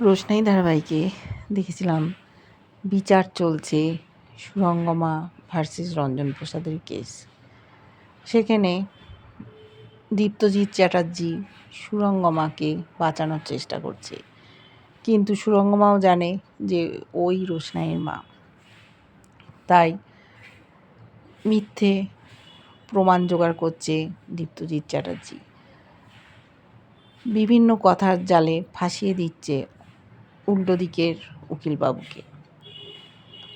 রোশনাই ধারাবাহিকে দেখেছিলাম। বিচার চলছে সুরঙ্গমা ভার্সেস রঞ্জন প্রসাদের কেস। সেখানে দীপ্তজিৎ চ্যাটার্জি সুরঙ্গমাকে বাঁচানোর চেষ্টা করছে। কিন্তু সুরঙ্গমাও জানে যে ওই রোশনাইয়ের মা। তাই মিথ্যে প্রমাণ জোগাড় করছে দীপ্তজিৎ চ্যাটার্জি। বিভিন্ন কথার জালে ফাঁসিয়ে দিচ্ছে উল্টো দিকের উকিলবাবুকে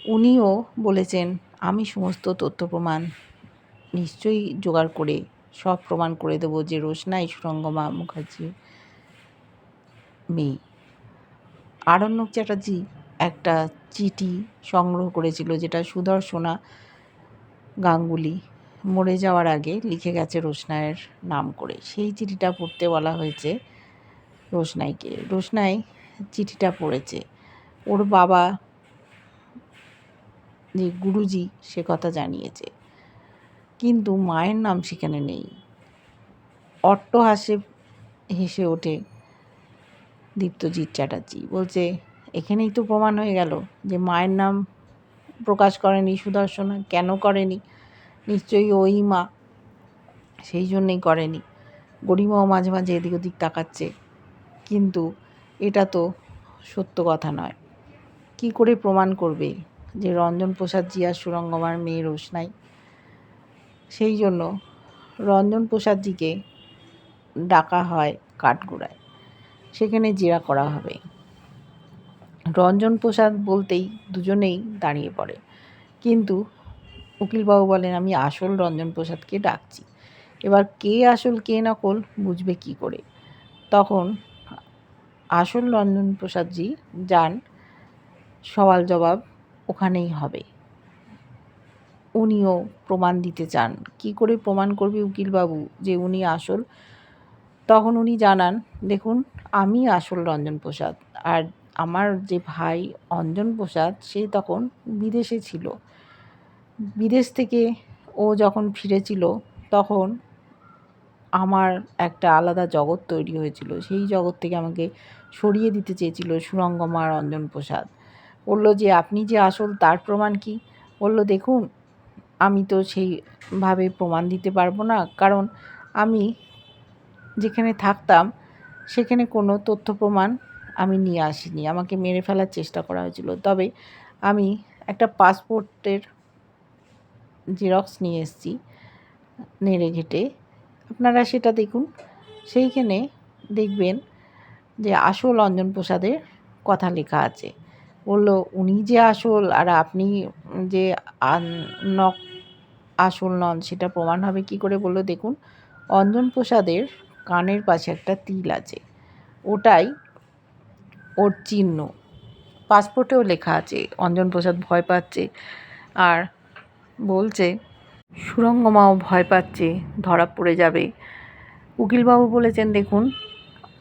উনিও বলেছেন, আমি সমস্ত তথ্য প্রমাণ নিশ্চয়ই জোগাড় করে, সব প্রমাণ করে দেবো যে রোশনাই সুরঙ্গমা মুখার্জি মেয়ে। আরণ্যক চ্যাটার্জি একটা চিঠি সংগ্রহ করেছিল যেটা সুদর্শনা গাঙ্গুলি মরে যাওয়ার আগে লিখে গেছে রোশনাইয়ের নাম করে। সেই চিঠিটা পড়তে বলা হয়েছে রোশনাইকে। রোশনাই চিঠিটা পড়েছে। ওর বাবা যে গুরুজি, সে কথা জানিয়েছে। কিন্তু মায়ের নাম সেখানে নেই। অট্ট হাসে হেসে ওঠে দীপ্তজিৎ চ্যাটার্জি। বলছে, এখানেই তো প্রমাণ হয়ে গেল যে মায়ের নাম প্রকাশ করেনি, সুদর্শনা কেন করেনি। নিশ্চয়ই ওই মা সেই জন্যেই করেনি। গরিমাও মাঝে মাঝে এদিক ওদিক তাকাচ্ছে। কিন্তু এটা তো সত্য কথা নয়। কি করে প্রমাণ করবে যে রঞ্জন প্রসাদ জিয়া সুরঙ্গমার মেয়ে রোশনাই সেই জন্য রঞ্জন প্রসাদজিকে ডাকা হয় কাঠগোড়ায়। সেখানে জেরা করা হবে। রঞ্জন প্রসাদ বলতেই দুজনেই দাঁড়িয়ে পড়ে। কিন্তু উকিলবাবু বলেন, আমি আসল রঞ্জন প্রসাদকে ডাকছি। এবার কে আসল কে নকল বুঝবে কি করে? তখন আসল রঞ্জন প্রসাদজি, যান। সওয়াল জবাব ওখানেই হবে। উনিও প্রমাণ দিতে চান। কি করে প্রমাণ করবে উকিলবাবু যে উনি আসল? তখন উনি জানান, দেখুন, আমি আসল রঞ্জন প্রসাদ। আর আমার যে ভাই অঞ্জন প্রসাদ, সে তখন বিদেশে ছিল। বিদেশ থেকে ও যখন ফিরেছিল, তখন আমার একটা আলাদা জগৎ তৈরি হয়েছিল। সেই জগৎ থেকে আমাকে সরিয়ে দিতে চেয়েছিল সুরঙ্গমা রঞ্জন প্রসাদ বলল যে, আপনি যে আসল, তার প্রমাণ কি? বলল, দেখুন, আমি তো সেইভাবে প্রমাণ দিতে পারব না। কারণ আমি যেখানে থাকতাম, সেখানে কোনো তথ্য প্রমাণ আমি নিয়ে আসিনি। আমাকে মেরে ফেলার চেষ্টা করা হয়েছিল। তবে আমি একটা পাসপোর্টের জেরক্স নিয়ে এসেছি, নেড়ে ঘেটে। আপনারা সেটা দেখুন। সেইখানে দেখবেন যে আসল অঞ্জন প্রসাদের কথা লেখা আছে। বলল, উনি যে আসল আর আপনি যে নক আসল নন, সেটা প্রমাণ হবে কি করে? বলল, দেখুন, অঞ্জন প্রসাদের কানের পাশে একটা তিল আছে। ওটাই ওর চিহ্ন। পাসপোর্টেও লেখা আছে, অঞ্জন প্রসাদ ভয় পাচ্ছে। আর বলছে সুরঙ্গমাও ভয় পাচ্ছে, ধরা পড়ে যাবে। উকিলবাবু বলেছেন, দেখুন,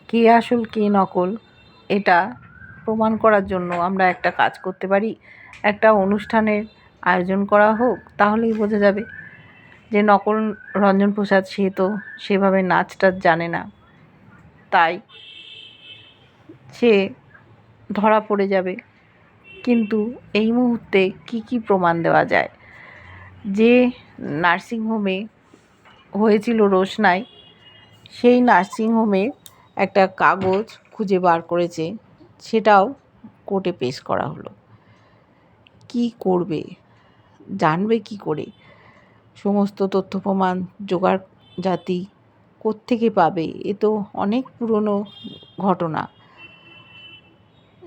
কে আসল, কে নকল, এটা প্রমাণ করার জন্য আমরা একটা কাজ করতে পারি। একটা অনুষ্ঠানের আয়োজন করা হোক, তাহলেই বোঝা যাবে যে নকল রঞ্জন প্রসাদ, সে তো সেভাবে নাচ টাচ জানে না। তাই সে ধরা পড়ে যাবে। কিন্তু এই মুহূর্তে কি কি প্রমাণ দেওয়া যায়? যে নার্সিংহোমে হয়েছিল রোশনাই, সেই নার্সিংহোমের একটা কাগজ খুঁজে বার করেছে, সেটাও কোর্টে পেশ করা হলো। কি করবে? জানবে কি করে? সমস্ত তথ্য প্রমাণ জোগাড় জাতি কোত্থেকে পাবে? এ তো অনেক পুরনো ঘটনা।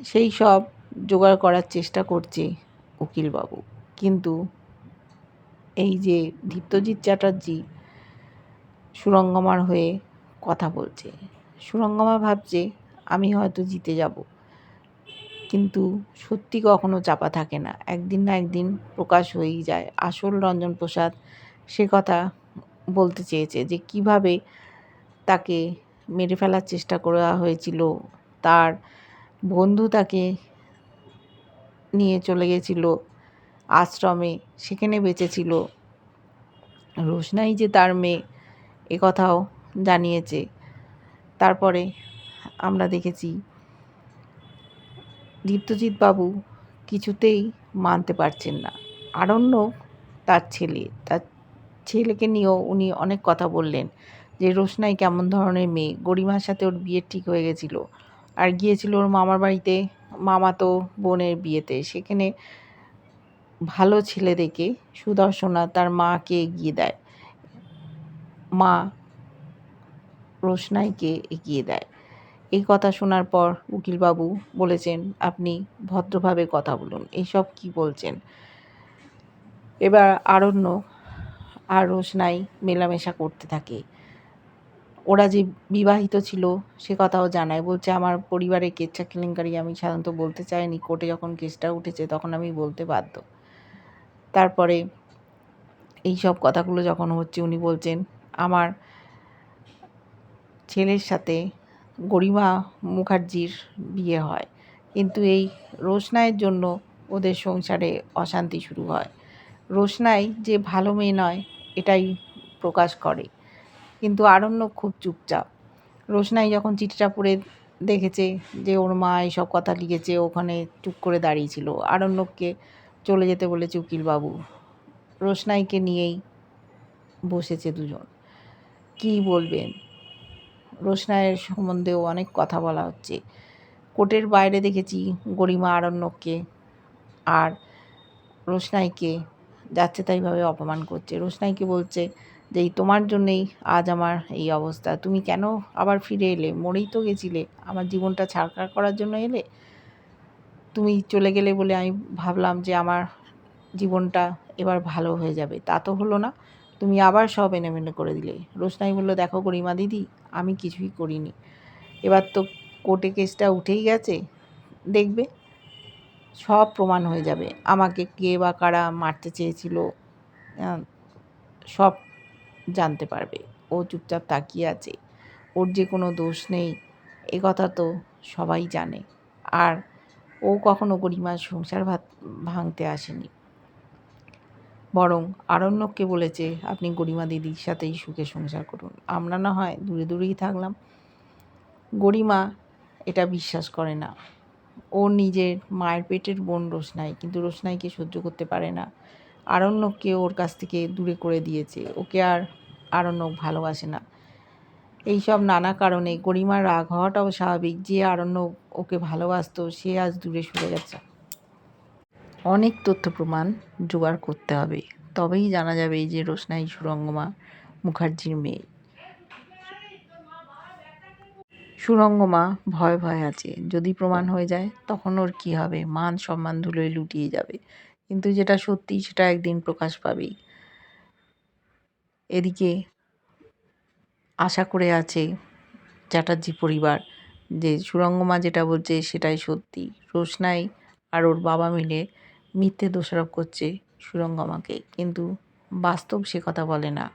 সেই সব জোগাড় করার চেষ্টা করছে উকিলবাবু। কিন্তু এই যে দীপ্তজিৎ চ্যাটার্জি সুরঙ্গমার হয়ে কথা বলছে। সুরঙ্গমা ভাবছে, আমি হয়তো জিতে যাব। কিন্তু সত্যি কখনো চাপা থাকে না। একদিন না একদিন প্রকাশ হয়েই যায়। আসল রঞ্জন প্রসাদ সে কথা বলতে চেয়েছে যে, কীভাবে তাকে মেরে ফেলার চেষ্টা করা হয়েছিল, তার বন্ধু তাকে নিয়ে চলে গেছিল আশ্রমে সেখানে বেঁচেছিল। রোশনাই যে তার মেয়ে, এ কথাও জানিয়েছে। তারপরে আমরা দেখেছি, দীপ্তজিৎ বাবু কিছুতেই মানতে পারছেন না। আরণ্য তার ছেলে, তার ছেলেকে নিয়েও উনি অনেক কথা বললেন যে, রোশনাই কেমন ধরনের মেয়ে? গরিমার সাথে ওর বিয়ে ঠিক হয়ে গেছিল। আর গিয়েছিল ওর মামার বাড়িতে। মামাতো বোনের বিয়েতে। সেখানে ভালো ছেলে দেখে সুদর্শনা তার মাকে এগিয়ে দেয়। মা রোশনাইকে এগিয়ে দেয়। এই কথা শোনার পর উকিলবাবু বলেছেন, আপনি ভদ্রভাবে কথা বলুন এইসব কি বলছেন? এবার আরণ্য আর রোশনাই মেলামেশা করতে থাকে। ওরা যে বিবাহিত ছিল, সে কথাও জানায়। বলছে, আমার পরিবারে কেচ্ছা কেলেঙ্কারি আমি সাধারণত বলতে চাইনি। কোর্টে যখন কেসটা উঠেছে, তখন আমি বলতে বাধ্য। তারপরে এই সব কথাগুলো যখন হচ্ছে উনি বলছেন, আমার ছেলের সাথে গরিমা মুখার্জির বিয়ে হয়। কিন্তু এই রোশনাইয়ের জন্য ওদের সংসারে অশান্তি শুরু হয়। রোশনাই যে ভালো মেয়ে নয়, এটাই প্রকাশ করে। কিন্তু আরণ্য খুব চুপচাপ। রোশনাই যখন চিঠিটা পড়ে দেখেছে যে ওর মা এইসব কথা লিখেছে, ওখানে চুপ করে দাঁড়িয়েছিল আরণ্যককে চলে যেতে বলেছে উকিলবাবু। রোশনাইকে নিয়েই বসেছে দুজন। কি বলবেন? রোশনাইয়ের সম্বন্ধেও অনেক কথা বলা হচ্ছে। কোর্টের বাইরে দেখেছি গরিমা আরণ্যককে আর রোশনাইকে যাচ্ছে তাইভাবে অপমান করছে। রোশনাইকে বলছে যে, এই তোমার জন্যেই আজ আমার এই অবস্থা। তুমি কেন আবার ফিরে এলে? মরেই তো গেছিলে। আমার জীবনটা ছাড়কার করার জন্য এলে? তুমি চলে গেলে বলে আমি ভাবলাম যে আমার জীবনটা এবার ভালো হয়ে যাবে। তা তো হলো না। তুমি আবার সব এনেমেনে করে দিলে। রোশনাই বলল, দেখো গরিমা দিদি, আমি কিছুই করিনি। এবার তো কোর্টে কেসটা উঠেই গেছে। দেখবে, সব প্রমাণ হয়ে যাবে। আমাকে কে বা কারা মারতে চেয়েছিল সব জানতে পারবে। ও চুপচাপ তাকিয়ে আছে। ওর যে কোনো দোষ নেই, এ কথা তো সবাই জানে। আর ও কখনো গরিমার সংসার ভাত ভাঙতে আসেনি। বরং আরণ্যককে বলেছে, আপনি গরিমা দিদির সাথেই সুখে সংসার করুন। আমরা না হয় দূরে দূরেই থাকলাম। গরিমা এটা বিশ্বাস করে না। ও নিজের মায়ের পেটের বোন রোশনাই, কিন্তু রোশনাইকে সহ্য করতে পারে না। আরণ্যককে ওর কাছ থেকে দূরে করে দিয়েছে। ওকে আর আরণ্যক ভালোবাসে না। এইসব নানা কারণে গরিমার রাগ হওয়াটাও স্বাভাবিক। যে আরণ্য ওকে ভালোবাসতো, সে আজ দূরে সরে গেছে। অনেক তথ্য প্রমাণ জোগাড় করতে হবে। তবেই জানা যাবে যে রোশনাই সুরঙ্গমা মুখার্জির মেয়ে। সুরঙ্গমা ভয় ভয় আছে। যদি প্রমাণ হয়ে যায়, তখন ওর কী হবে? মান সম্মান ধুলোয় লুটিয়ে যাবে। কিন্তু যেটা সত্যি, সেটা একদিন প্রকাশ পাবেই। এদিকে আশা করে আছে চ্যাটার্জি পরিবার যে সুরঙ্গমা যেটা বলছে সেটাই সত্যি। রোশনাই আর ওর বাবা মিলে মিথ্যে দোষারোপ করছে সুরঙ্গমাকে। কিন্তু বাস্তব সে কথা বলে না।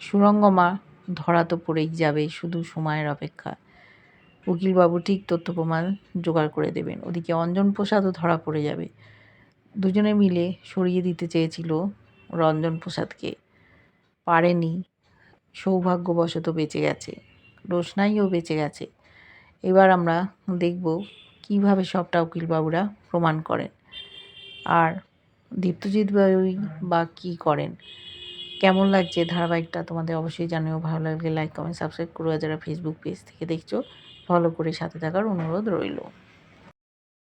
সুরঙ্গমা ধরা তো পড়েই যাবে শুধু সময়ের অপেক্ষা। উকিলবাবু ঠিক তথ্য প্রমাণ জোগাড় করে দেবেন। ওদিকে অঞ্জন প্রসাদও ধরা পড়ে যাবে। দুজনে মিলে সরিয়ে দিতে চেয়েছিল রঞ্জন প্রসাদকে। পারেনি সৌভাগ্যবশত বেঁচে গেছে। রোশনাইও বেঁচে গেছে। এবার আমরা দেখব কীভাবে সবটা উকিলবাবুরা প্রমাণ করেন আর দীপ্তজিৎ বাবুই বা কী করেন। কেমন লাগছে ধারাবাহিকটা তোমাদের অবশ্যই জানিও। ভালো লাগলে লাইক কমেন্ট সাবস্ক্রাইব করো। যারা ফেসবুক পেজ থেকে দেখছ ফলো করে সাথে থাকার অনুরোধ রইল।